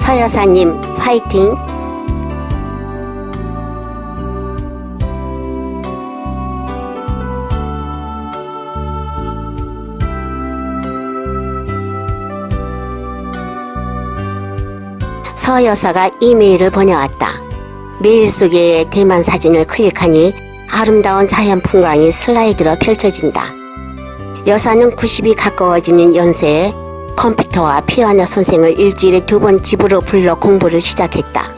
서 여사님 파이팅! 서 여사가 이메일을 보내왔다. 메일 속에 대만 사진을 클릭하니 아름다운 자연 풍광이 슬라이드로 펼쳐진다. 여사는 90이 가까워지는 연세에 컴퓨터와 피아노 선생을 일주일에 두 번 집으로 불러 공부를 시작했다.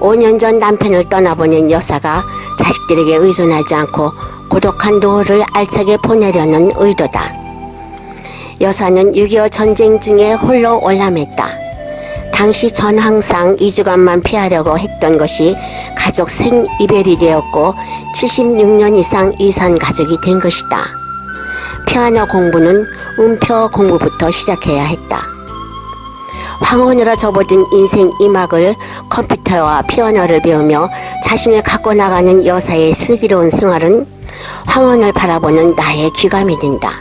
5년 전 남편을 떠나보낸 여사가 자식들에게 의존하지 않고 고독한 노후를 알차게 보내려는 의도다. 여사는 6.25 전쟁 중에 홀로 월남했다. 당시 전 항상 2주간만 피하려고 했던 것이 가족 생이별이 되었고 76년 이상 이산 가족이 된 것이다. 피아노 공부는 음표 공부부터 시작해야 했다. 황혼으로 접어든 인생 이막을 컴퓨터와 피아노를 배우며 자신을 갖고 나가는 여사의 슬기로운 생활은 황혼을 바라보는 나의 귀감이 된다.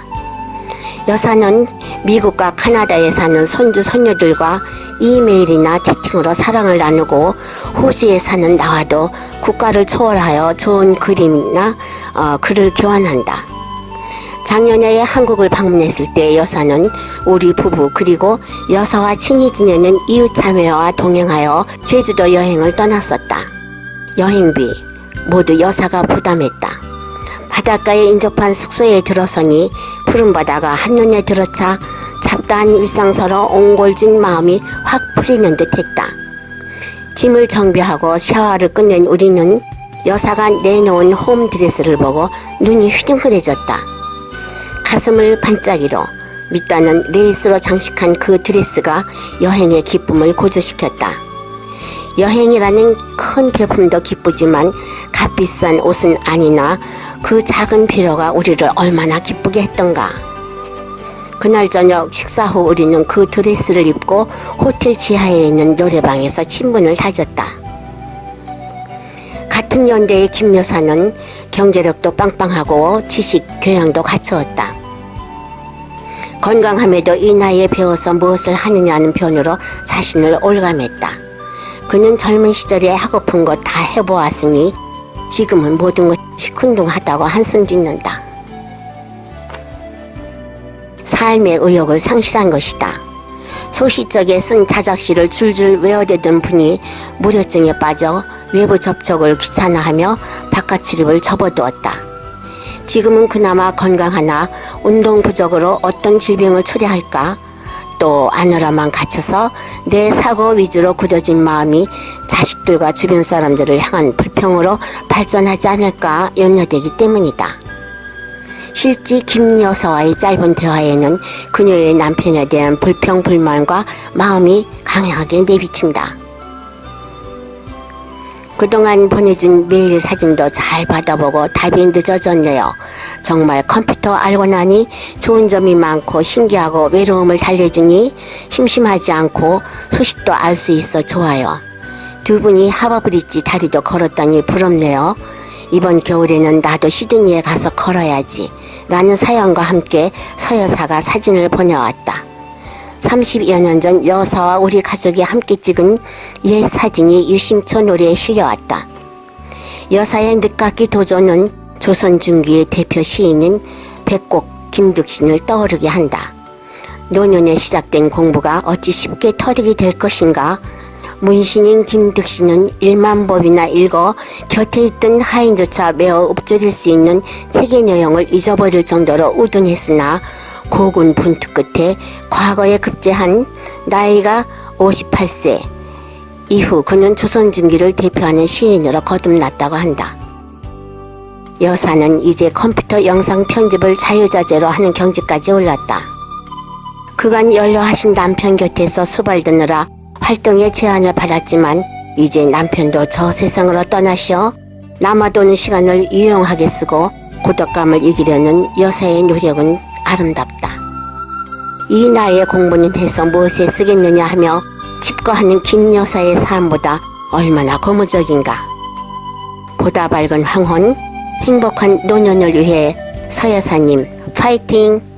여사는 미국과 카나다에 사는 손주 손녀들과 이메일이나 채팅으로 사랑을 나누고 호주에 사는 나와도 국가를 초월하여 좋은 그림이나 어, 글을 교환한다. 작년에 한국을 방문했을 때 여사는 우리 부부 그리고 여사와 친히 지내는 이웃 자매와 동행하여 제주도 여행을 떠났었다. 여행비 모두 여사가 부담했다. 바닷가에 인접한 숙소에 들어서니 푸른 바다가 한눈에 들어차 잡다한 일상서로 옹골진 마음이 확 풀리는 듯했다. 짐을 정비하고 샤워를 끝낸 우리는 여사가 내놓은 홈드레스를 보고 눈이 휘둥그레졌다. 가슴을 반짝이로 밑단은 레이스로 장식한 그 드레스가 여행의 기쁨을 고조시켰다. 여행이라는 큰 배품도 기쁘지만 값비싼 옷은 아니나 그 작은 필요가 우리를 얼마나 기쁘게 했던가. 그날 저녁 식사 후 우리는 그 드레스를 입고 호텔 지하에 있는 노래방에서 친분을 다졌다. 같은 연대의 김 여사는 경제력도 빵빵하고 지식, 교양도 갖추었다. 건강함에도 이 나이에 배워서 무엇을 하느냐는 편으로 자신을 올감했다. 그는 젊은 시절에 하고픈 것 다 해보았으니 지금은 모든 것 시큰둥하다고 한숨 짓는다. 삶의 의욕을 상실한 것이다. 소시적에 쓴 자작시를 줄줄 외워대던 분이 무료증에 빠져 외부 접촉을 귀찮아하며 바깥 출입을 접어두었다. 지금은 그나마 건강하나 운동 부족으로 어떤 질병을 처리할까? 또 안으로만 갇혀서 내 사고 위주로 굳어진 마음이 자식들과 주변 사람들을 향한 불평으로 발전하지 않을까 염려되기 때문이다. 실제 김 여사와의 짧은 대화에는 그녀의 남편에 대한 불평, 불만과 마음이 강하게 내비친다. 그동안 보내준 메일 사진도 잘 받아보고 답이 늦어졌네요. 정말 컴퓨터 알고 나니 좋은 점이 많고 신기하고 외로움을 달래주니 심심하지 않고 소식도 알 수 있어 좋아요. 두 분이 하버브릿지 다리도 걸었다니 부럽네요. 이번 겨울에는 나도 시드니에 가서 걸어야지. 라는 사연과 함께 서여사가 사진을 보내왔다. 30여 년 전 여사와 우리 가족이 함께 찍은 옛 사진이 유심초 노래에 실려왔다. 여사의 늦깎이 도전은 조선 중기의 대표 시인인 백곡 김득신을 떠오르게 한다. 노년에 시작된 공부가 어찌 쉽게 터득이 될 것인가? 문신인 김득신은 일만 법이나 읽어 곁에 있던 하인조차 매우 읊조릴 수 있는 책의 내용을 잊어버릴 정도로 우둔했으나 고군 분투 끝에 과거에 급제한 나이가 58세 이후 그는 조선중기를 대표하는 시인으로 거듭났다고 한다. 여사는 이제 컴퓨터 영상 편집을 자유자재로 하는 경지까지 올랐다. 그간 연로하신 남편 곁에서 수발드느라 활동에 제한을 받았지만 이제 남편도 저 세상으로 떠나셔 남아도는 시간을 유용하게 쓰고 고독감을 이기려는 여사의 노력은 아름답다. 이 나이에 공부는 해서 무엇에 쓰겠느냐 하며 칩거하는 김 여사의 삶보다 얼마나 고무적인가. 보다 밝은 황혼, 행복한 노년을 위해 서 여사님 파이팅!